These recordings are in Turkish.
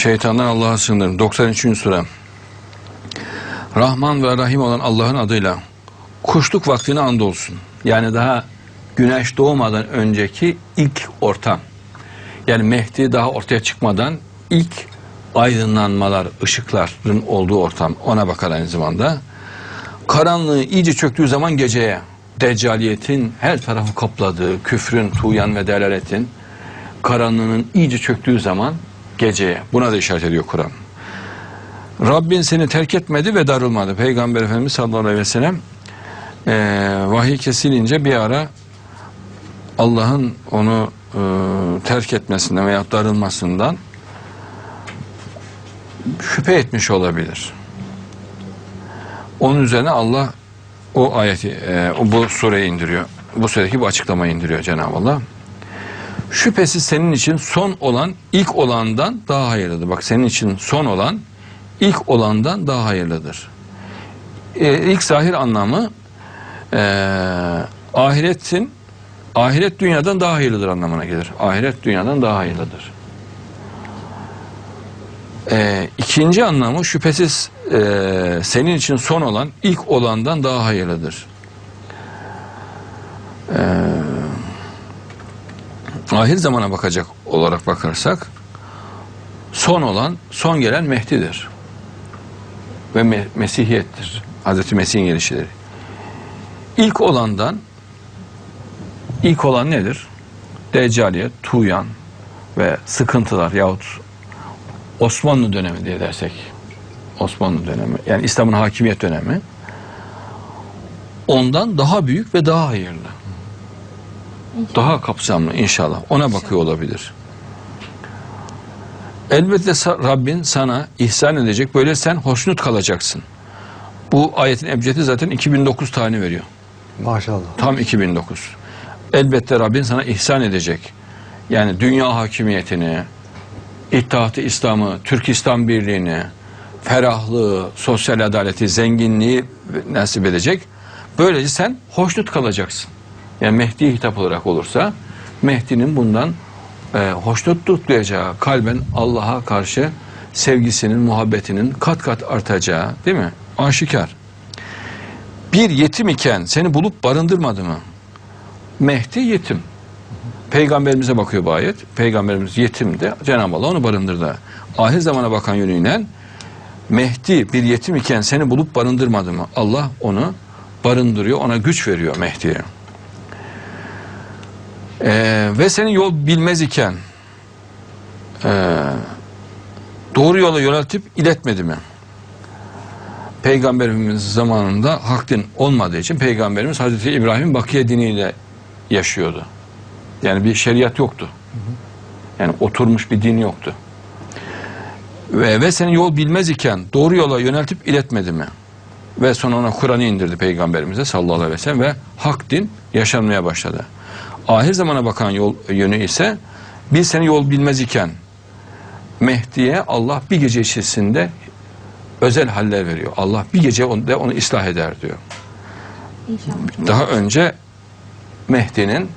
Şeytandan Allah'a sığınırım. 93. sure. Rahman ve Rahim olan Allah'ın adıyla kuşluk vaktine andolsun. Yani daha güneş doğmadan önceki ilk ortam. Yani Mehdi daha ortaya çıkmadan ilk aydınlanmalar, ışıkların olduğu ortam. Ona bakar aynı zamanda. Karanlığı iyice çöktüğü zaman geceye, deccaliyetin her tarafı kapladığı, küfrün, tuğyan ve delaletin karanlığının iyice çöktüğü zaman geceye. Buna da işaret ediyor Kur'an. Rabbin seni terk etmedi ve darılmadı. Peygamber Efendimiz sallallahu aleyhi ve sellem eee, vahiy kesilince bir ara Allah'ın onu eee, terk etmesinden veya darılmasından şüphe etmiş olabilir. Onun üzerine Allah o ayeti, o bu sureyi indiriyor. Bu suredeki bu açıklamayı indiriyor Cenab-ı Allah. Şüphesiz senin için son olan ilk olandan daha hayırlıdır. Bak senin için son olan ilk olandan daha hayırlıdır. Ee, ilk zahir anlamı ee, ahiretin ahiret dünyadan daha hayırlıdır anlamına gelir. Ahiret dünyadan daha hayırlıdır. Ee, ikinci anlamı şüphesiz ee, senin için son olan ilk olandan daha hayırlıdır. Ahir zamana bakacak olarak bakarsak son olan, son gelen Mehdi'dir. Ve me- Mesihiyettir. Hazreti Mesih'in gelişidir. İlk olandan ilk olan nedir? Deccaliyet, tuğyan ve sıkıntılar yahut Osmanlı dönemi diye dersek Osmanlı dönemi yani İslam'ın hakimiyet dönemi ondan daha büyük ve daha hayırlı. Daha kapsamlı inşallah. Ona bakıyor olabilir. Elbette Rabbin sana ihsan edecek. Böyle sen hoşnut kalacaksın. Bu ayetin ebcedi zaten 2009 tane veriyor. Maşallah. Tam 2009. Elbette Rabbin sana ihsan edecek. Yani dünya hakimiyetini, İttihat-ı İslam'ı, Türk İslam Birliği'ni, ferahlığı, sosyal adaleti, zenginliği nasip edecek. Böylece sen hoşnut kalacaksın. Yani Mehdi'ye hitap olarak olursa Mehdi'nin bundan e, hoşnutluk duyacağı, kalben Allah'a karşı sevgisinin, muhabbetinin kat kat artacağı değil mi? Aşikar. Bir yetim iken seni bulup barındırmadı mı? Mehdi yetim. Peygamberimize bakıyor bu ayet. Peygamberimiz yetimdi. Cenab-ı Allah onu barındırdı. Ahir zamana bakan yönüyle Mehdi bir yetim iken seni bulup barındırmadı mı? Allah onu barındırıyor, ona güç veriyor Mehdi'ye. Ee, ve senin yol bilmez iken ee, doğru yola yöneltip iletmedi mi? Peygamberimiz zamanında hak din olmadığı için Peygamberimiz Hazreti İbrahim Bakiye diniyle yaşıyordu. Yani bir şeriat yoktu. Yani oturmuş bir din yoktu. Ve, ve senin yol bilmez iken doğru yola yöneltip iletmedi mi? Ve sonra ona Kur'an'ı indirdi Peygamberimize sallallahu aleyhi ve sellem ve hak din yaşanmaya başladı. Ahir zamana bakan yol yönü ise biz seni yol bilmez iken Mehdi'ye Allah bir gece içerisinde özel haller veriyor. Allah bir gece onu, onu ıslah eder diyor. İnşallah. Daha önce Mehdi'nin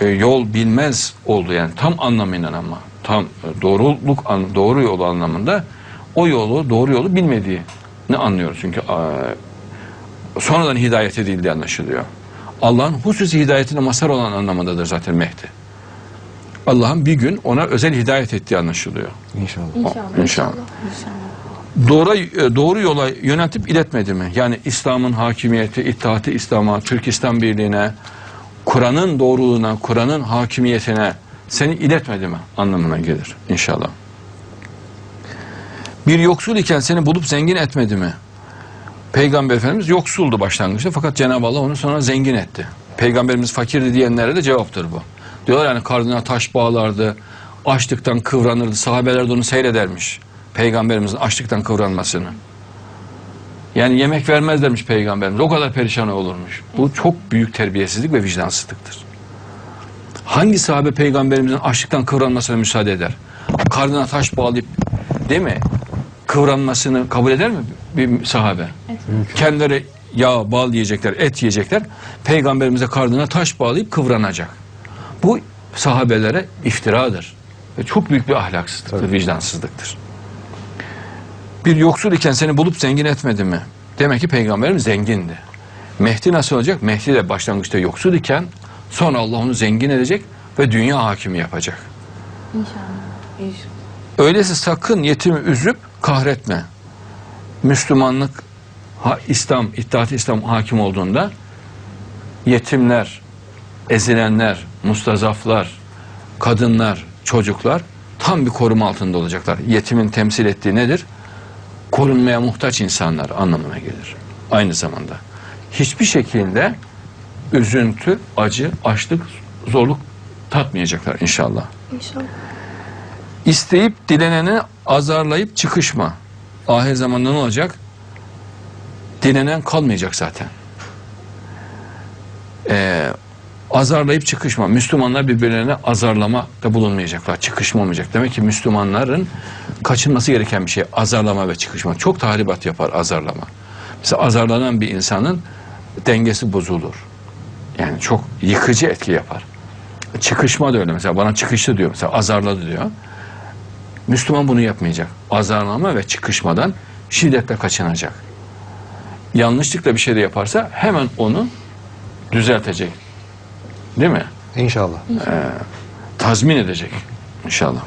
e, yol bilmez olduğu yani tam anlamıyla ama tam e, doğruluk an- doğru yol anlamında o yolu doğru yolu bilmediğini anlıyoruz. Çünkü e, sonradan hidayet edildiği anlaşılıyor. Allah'ın hususi hidayetine mazhar olan anlamındadır zaten Mehdi. Allah'ın bir gün ona özel hidayet ettiği anlaşılıyor. İnşallah. İnşallah. İnşallah. İnşallah. Doğru, e, doğru yola yöneltip iletmedi mi? Yani İslam'ın hakimiyeti, İttihat-ı İslam'a, Türk İslam Birliği'ne, Kur'an'ın doğruluğuna, Kur'an'ın hakimiyetine seni iletmedi mi anlamına gelir inşallah. Bir yoksul iken seni bulup zengin etmedi mi? Peygamber Efendimiz yoksuldu başlangıçta fakat Cenab-ı Allah onu sonra zengin etti. Peygamberimiz fakirdi diyenlere de cevaptır bu. Diyorlar yani karnına taş bağlardı, açlıktan kıvranırdı, sahabeler de onu seyredermiş. Peygamberimizin açlıktan kıvranmasını. Yani yemek vermezlermiş peygamberimiz. O kadar perişan olurmuş. Bu çok büyük terbiyesizlik ve vicdansızlıktır. Hangi sahabe peygamberimizin açlıktan kıvranmasına müsaade eder? Karnına taş bağlayıp değil mi? Kıvranmasını kabul eder mi bir sahabe? Kendileri yağ, bal yiyecekler, et yiyecekler. Peygamberimize karnına taş bağlayıp kıvranacak. Bu sahabelere iftiradır. Ve çok büyük bir ahlaksızlıktır, vicdansızlıktır. Bir yoksul iken seni bulup zengin etmedi mi? Demek ki peygamberimiz zengindi. Mehdi nasıl olacak? Mehdi de başlangıçta yoksul iken sonra Allah onu zengin edecek ve dünya hakimi yapacak. İnşallah. İnşallah. Öyleyse sakın yetimi üzüp kahretme. Müslümanlık, ha, İslam, İttihat İslam hakim olduğunda yetimler, ezilenler, mustazaflar, kadınlar, çocuklar tam bir koruma altında olacaklar. Yetimin temsil ettiği nedir? Korunmaya muhtaç insanlar anlamına gelir. Aynı zamanda. Hiçbir şekilde üzüntü, acı, açlık, zorluk tatmayacaklar inşallah. İnşallah. İsteyip dileneni azarlayıp çıkışma. Ahir zamanda ne olacak? Dilenen kalmayacak zaten. Ee, azarlayıp çıkışma. Müslümanlar birbirlerine azarlama da bulunmayacaklar. Çıkışma olmayacak. Demek ki Müslümanların kaçınması gereken bir şey azarlama ve çıkışma. Çok tahribat yapar azarlama. Mesela azarlanan bir insanın dengesi bozulur. Yani çok yıkıcı etki yapar. Çıkışma da öyle mesela bana çıkıştı diyor mesela azarladı diyor. Müslüman bunu yapmayacak. Azarlama ve çıkışmadan şiddetle kaçınacak. Yanlışlıkla bir şey de yaparsa hemen onu düzeltecek. Değil mi? İnşallah. Tazmin edecek inşallah.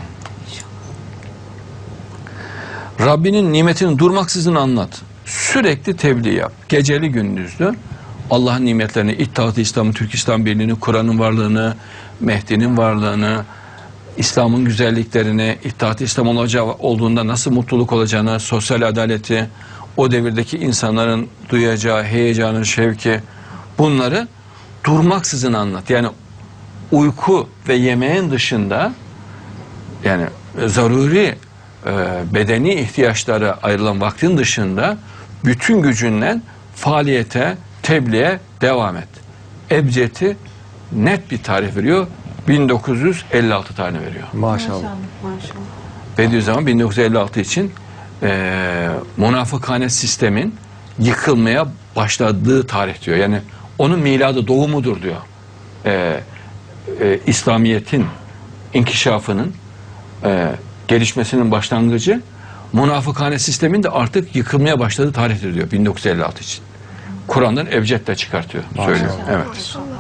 Rabbinin nimetini durmaksızın anlat. Sürekli tebliğ yap. Geceli gündüzlü Allah'ın nimetlerini, İttihat-ı İslam'ı, Türk İslam Birliği'ni, Kur'an'ın varlığını, Mehdi'nin varlığını, İslam'ın güzelliklerini, İttihat-ı İslam olacağı olduğunda nasıl mutluluk olacağını, sosyal adaleti, o devirdeki insanların duyacağı heyecanı, şevki bunları durmaksızın anlat. Yani uyku ve yemeğin dışında yani zaruri e, bedeni ihtiyaçlara ayrılan vaktin dışında bütün gücünle faaliyete, tebliğe devam et. Ebced'i net bir tarih veriyor. 1956 tane veriyor. Maşallah. Maşallah. Bediüzzaman 1956 için e, münafıkhane sistemin yıkılmaya başladığı tarih diyor. Yani onun miladı doğumudur diyor. E, e, İslamiyet'in inkişafının e, gelişmesinin başlangıcı münafıkhane sistemin de artık yıkılmaya başladığı tarihtir diyor 1956 için. Kur'an'dan Ebced'le çıkartıyor. Söylüyor. Evet. Maşallah.